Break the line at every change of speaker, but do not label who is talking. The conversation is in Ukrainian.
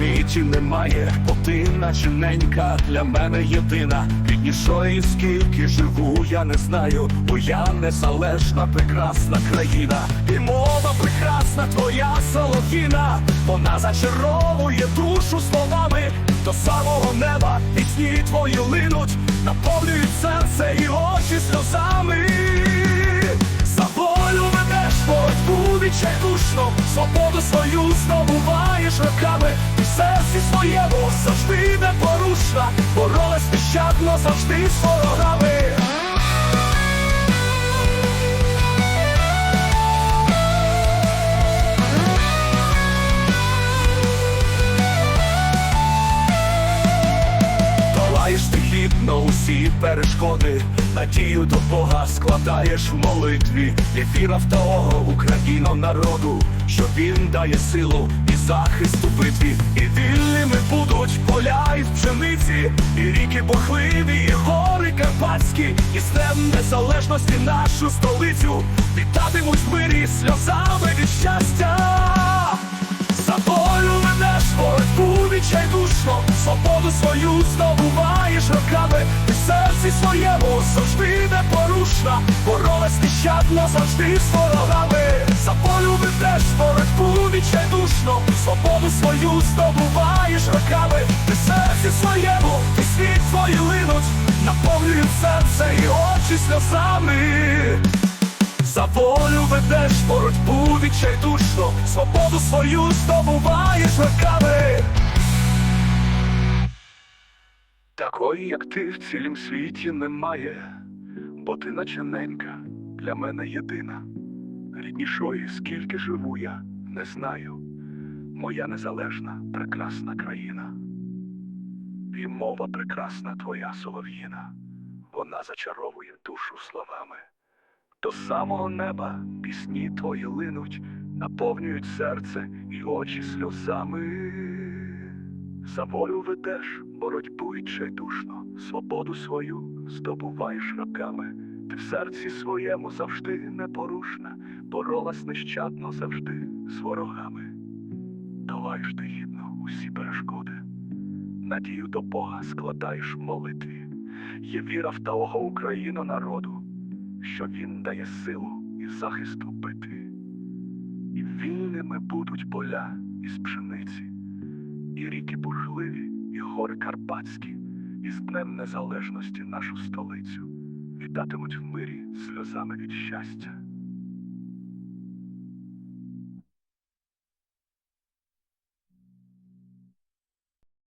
світі немає, бо ти наче ненька для мене єдина. Біднішої скільки живу, я не знаю, бо я незалежна, прекрасна країна. І мова прекрасна, твоя солов'їна, вона зачаровує душу словами до самого неба, пісні твої линуть, наповнюють серце і очі сльозами. Боролась завжди з ворогами. Долаєш ти гідно усі перешкоди, надію до Бога складаєш в молитві, віра в того Україно народу, що він дає силу і захист у битві, і будуть поля і пшениці, і ріки бохливі, і гори карпатські, і з днем незалежності нашу столицю вітатимуть в мирі сльозами від щастя. За волю ведеш боротьбу відчайдушно, свободу свою здобуваєш роками, ти в серці своєму завжди непорушна, боролась нещадно завжди з ворогами. За волю ведеш боротьбу відчайдушно, свободу свою здобуваєш роками, наповнюють серце і очі сльозами. За волю ведеш боротьбу відчайдушно, свободу свою здобуваєш роками. Такої, як ти, в цілім світі немає, бо ти наче ненька для мене єдина. Ріднішої, скільки живу я, не знаю. Моя незалежна, прекрасна країна. І мова прекрасна твоя солов'їна, вона зачаровує душу словами. До самого неба пісні твої линуть, наповнюють серце і очі сльозами. За волю ведеш боротьбу відчайдушно, свободу свою здобуваєш роками. Ти в серці своєму завжди непорушна, боролась нещадно завжди з ворогами. Долаєш ти гідно усі перешкоди, надію до Бога складаєш в молитві. Є віра в того Україну народу, що він дає силу і захист у битві. І вільними будуть поля із пшениці, і ріки бурхливі, і гори Карпатські, і з Днем Незалежності нашу столицю вітатимуть в мирі сльозами від щастя.